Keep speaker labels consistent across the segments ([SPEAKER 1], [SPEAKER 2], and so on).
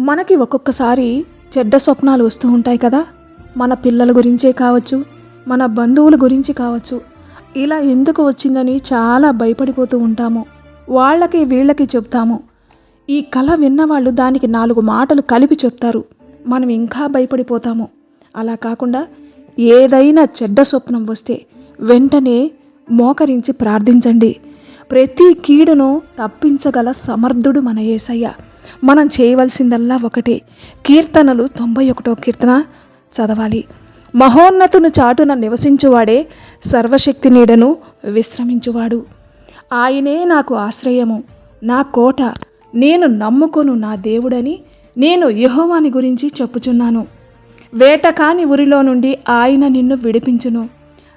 [SPEAKER 1] మనకి ఒక్కొక్కసారి చెడ్డ స్వప్నాలు వస్తూ ఉంటాయి కదా. మన పిల్లల గురించే కావచ్చు మన బంధువుల గురించి కావచ్చు. ఇలా ఎందుకు వచ్చిందని చాలా భయపడిపోతూ ఉంటాము. వాళ్ళకి వీళ్ళకి చెప్తాము. ఈ కళ విన్నవాళ్ళు దానికి నాలుగు మాటలు కలిపి చెప్తారు. మనం ఇంకా భయపడిపోతాము. అలా కాకుండా ఏదైనా చెడ్డ స్వప్నం వస్తే వెంటనే మోకరించి ప్రార్థించండి. ప్రతి కీడును తప్పించగల సమర్థుడు మన ఏసయ్య మనం చేయవలసిందల్లా ఒకటే. కీర్తనలు తొంభై ఒకటో కీర్తన చదవాలి. మహోన్నతును చాటున నివసించువాడే సర్వశక్తి నీడను విశ్రమించువాడు. ఆయనే నాకు ఆశ్రయము నా కోట. నేను నమ్ముకొను నా దేవుడని నేను యహోవాని గురించి చెప్పుచున్నాను. వేటకాని ఉరిలో నుండి ఆయన నిన్ను విడిపించును.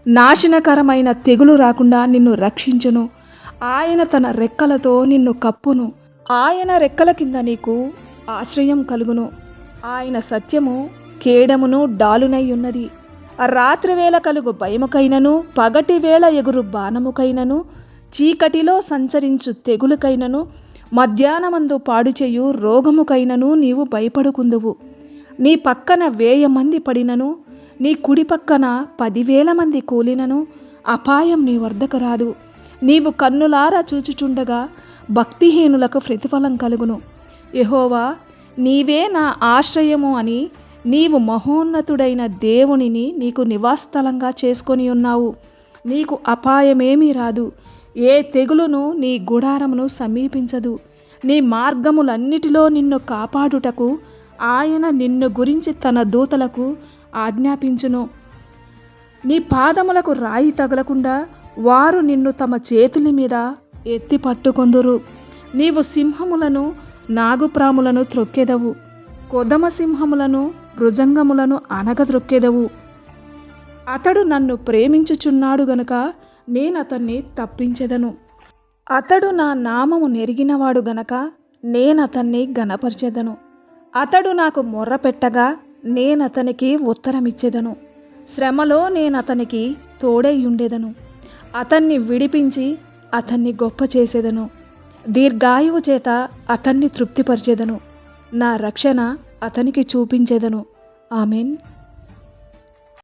[SPEAKER 1] నాశనకరమైన తెగులు రాకుండా నిన్ను రక్షించును. ఆయన తన రెక్కలతో నిన్ను కప్పును. ఆయన రెక్కల కింద నీకు ఆశ్రయం కలుగును. ఆయన సత్యము కేడమును డాలునై ఉన్నది. రాత్రివేళ కలుగు భయముకైనను పగటివేళ ఎగురు బాణముకైనను చీకటిలో సంచరించు తెగులుకైనను మధ్యాహ్నమందు పాడుచేయు రోగముకైనను నీవు భయపడుకుందువు. నీ పక్కన వేయ మంది పడినను నీ కుడి పక్కన పదివేల మంది కూలినను అపాయం నీ వద్దకు రాదు. నీవు కన్నులారా చూచుచుండగా భక్తిహీనులకు ప్రతిఫలం కలుగును. యహోవా నీవే నా ఆశ్రయము అని నీవు మహోన్నతుడైన దేవునిని నీకు నివాసస్థలంగా చేసుకొని ఉన్నావు. నీకు అపాయమేమీ రాదు. ఏ తెగులును నీ గుడారమును సమీపించదు. నీ మార్గములన్నిటిలో నిన్ను కాపాడుటకు ఆయన నిన్ను గురించి తన దూతలకు ఆజ్ఞాపించును. నీ పాదములకు రాయి తగలకుండా వారు నిన్ను తమ చేతుల మీద ఎత్తి పట్టుకొందురు. నీవు సింహములను నాగుప్రాములను త్రొక్కెదవు. కొదమ సింహములను భృజంగములను అనగద్రొక్కెదవు అతడు నన్ను ప్రేమించుచున్నాడు గనుక నేనతన్ని తప్పించెదను. అతడు నా నామము నెరిగినవాడు గనక నేనతన్ని గనపరిచెదను అతడు నాకు మొర్ర పెట్టగా నేనతనికి ఉత్తరమిచ్చేదను. శ్రమలో నేనతనికి తోడై ఉండేదను. అతన్ని విడిపించి అతన్ని గొప్ప చేసేదను. దీర్ఘాయువు చేత అతన్ని తృప్తిపరిచేదను. నా రక్షణ అతనికి చూపించేదను. ఆమెన్.